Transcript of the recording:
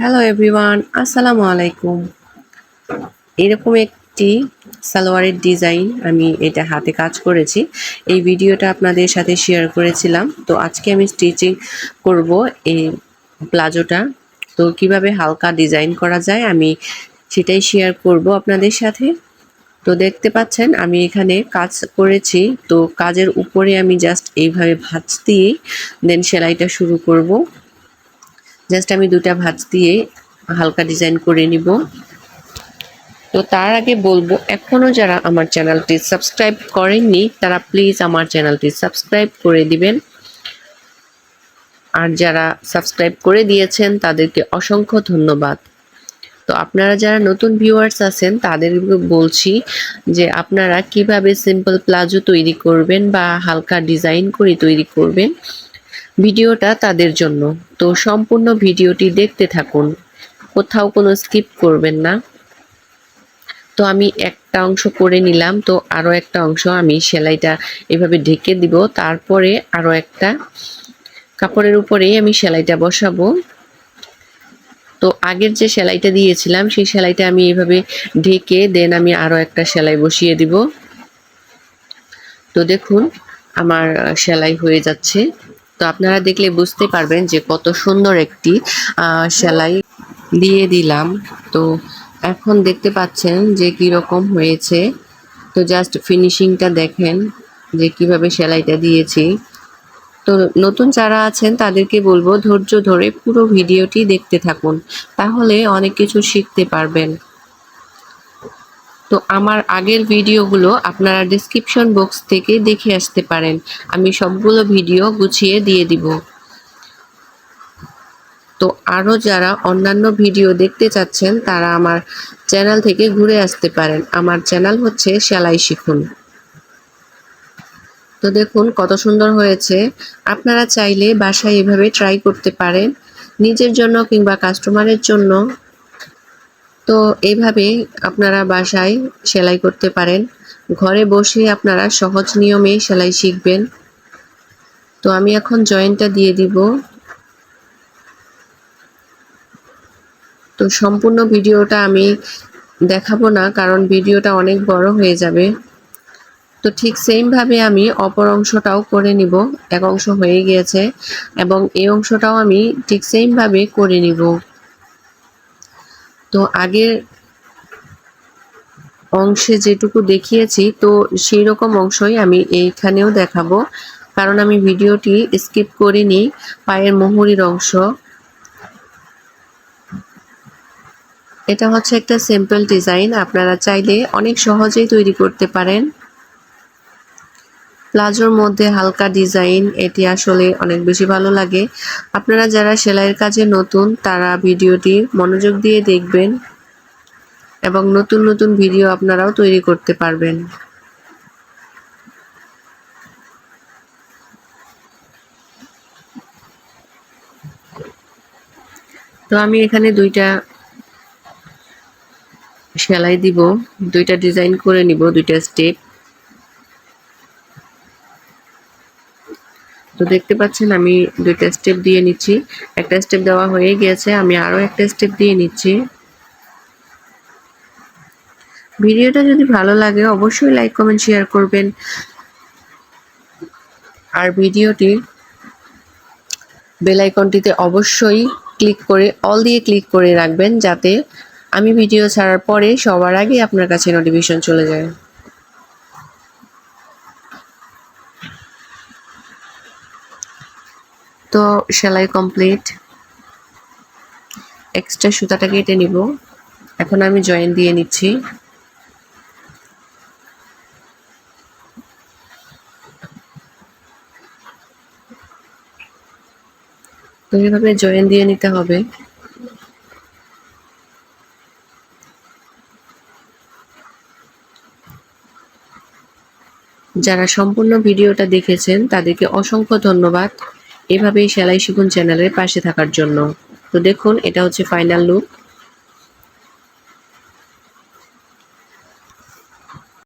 Hello everyone আসসালামু আলাইকুম এরকম একটি সালোয়ারের ডিজাইন আমি এটা হাতে কাজ করেছি। এই ভিডিওটা আপনাদের সাথে শেয়ার করেছিলাম। তো আজকে আমি স্টিচিং করব এই প্লাজোটা। তো কীভাবে হালকা ডিজাইন করা যায় আমি সেটাই শেয়ার করব আপনাদের সাথে। তো দেখতে পাচ্ছেন, আমি এখানে কাজ করেছি। তো কাজের উপরে আমি জাস্ট এইভাবে ভাঁজ দিয়ে দেন সেলাইটা শুরু করব। জাস্ট আমি দুটা ভাঁজ দিয়ে হালকা ডিজাইন করে নিব। তো তার আগে বলব এখনও যারা আমার চ্যানেলটি সাবস্ক্রাইব করেননি, তারা প্লিজ আমার চ্যানেলটি সাবস্ক্রাইব করে দিবেন। আর যারা সাবস্ক্রাইব করে দিয়েছেন, তাদেরকে অসংখ্য ধন্যবাদ। তো আপনারা যারা নতুন ভিউয়ার্স আছেন, তাদেরকে বলছি যে আপনারা কীভাবে সিম্পল প্লাজো তৈরি করবেন বা হালকা ডিজাইন করে তৈরি করবেন ভিডিওটা তাদের জন্য। তো সম্পূর্ণ ভিডিওটি দেখতে থাকুন। কোথাও কোনো স্কিপ করবেন না। তো আমি একটা অংশ করে নিলাম। তো আরও একটা অংশ আমি সেলাইটা এভাবে ঢেকে দিব। তারপরে আরও একটা কাপড়ের উপরেই আমি সেলাইটা বসাবো। তো আগের যে সেলাইটা দিয়েছিলাম, সেই সেলাইটা আমি এভাবে ঢেকে দেন আমি আরও একটা সেলাই বসিয়ে দিব। তো দেখুন, আমার সেলাই হয়ে যাচ্ছে। তো আপনারা দেখলে বুঝতে পারবেন যে কত সুন্দর একটি সেলাই দিয়ে দিলাম। তো এখন দেখতে পাচ্ছেন যে কীরকম হয়েছে। তো জাস্ট ফিনিশিংটা দেখেন যে কীভাবে সেলাইটা দিয়েছি। তো নতুন যারা আছেন তাদেরকে বলব ধৈর্য ধরে পুরো ভিডিওটি দেখতে থাকুন। তাহলে অনেক কিছু শিখতে পারবেন। তো আমার আগের ভিডিওগুলো আপনারা ডিসক্রিপশন বক্স থেকে দেখে আসতে পারেন। আমি সবগুলো ভিডিও গুছিয়ে দিয়ে দিব। তো আরও যারা অন্যান্য ভিডিও দেখতে চাচ্ছেন, তারা আমার চ্যানেল থেকে ঘুরে আসতে পারেন। আমার চ্যানেল হচ্ছে সেলাই শিখুন। তো দেখুন কত সুন্দর হয়েছে। আপনারা চাইলে বাসায় এভাবে ট্রাই করতে পারেন। নিজের জন্য কিংবা কাস্টমারের জন্য তো এইভাবে আপনারা বাসায় সেলাই করতে পারেন। ঘরে বসে আপনারা সহজ নিয়মে সেলাই শিখবেন। তো আমি এখন জয়েন্টটা দিয়ে দিব। তো সম্পূর্ণ ভিডিওটা আমি দেখাবো না, কারণ ভিডিওটা অনেক বড় হয়ে যাবে। তো ঠিক সেমভাবে আমি অপর অংশটাও করে নিব, এক অংশ হয়ে গিয়েছে, এবং এই অংশটাও আমি ঠিক সেমভাবে করে নিব। তো আগের অংশে যেটুকু দেখিয়েছি, তো সেই রকম অংশই আমি এইখানেও দেখাবো। কারণ আমি ভিডিওটি স্কিপ করিনি, পায়ের মোহরির অংশ। এটা হচ্ছে একটা সিম্পল ডিজাইন, আপনারা চাইলে অনেক সহজেই তৈরি করতে পারেন। প্লাজোর মধ্যে হালকা ডিজাইন, এটি আসলে অনেক বেশি ভালো লাগে। আপনারা যারা সেলাইয়ের কাজে নতুন, তারা ভিডিওটি মনোযোগ দিয়ে দেখবেন এবং নতুন নতুন ভিডিও আপনারাও তৈরি করতে পারবেন। তো আমি এখানে দুইটা সেলাই দিব, দুইটা ডিজাইন করে নিব, দুইটা স্টেপ। তো দেখতে পাচ্ছেন, আমি দুইটা স্টেপ দিয়ে নিচ্ছি। একটা স্টেপ দেওয়া হয়ে গিয়েছে, আমি আরও একটা স্টেপ দিয়ে নিচ্ছি। ভিডিওটা যদি ভালো লাগে, অবশ্যই লাইক কমেন্ট শেয়ার করবেন। আর ভিডিওটি বেল আইকনটিতে অবশ্যই ক্লিক করে অল দিয়ে ক্লিক করে রাখবেন, যাতে আমি ভিডিও ছাড়ার পরে সবার আগে আপনার কাছে নোটিফিকেশন চলে যায়। তো সেলাই কমপ্লিট এক্সট্রা সুতাটা কেটে নিব। এখন আমি জয়েন দিয়ে নিচ্ছি। তো এইভাবে জয়েন দিয়ে নিতে হবে। যারা সম্পূর্ণ ভিডিওটা দেখেছেন, তাদেরকে অসংখ্য ধন্যবাদ। এভাবেই সেলাই শিখুন চ্যানেলের পাশে থাকার জন্য। তো দেখুন এটা হচ্ছে ফাইনাল লুক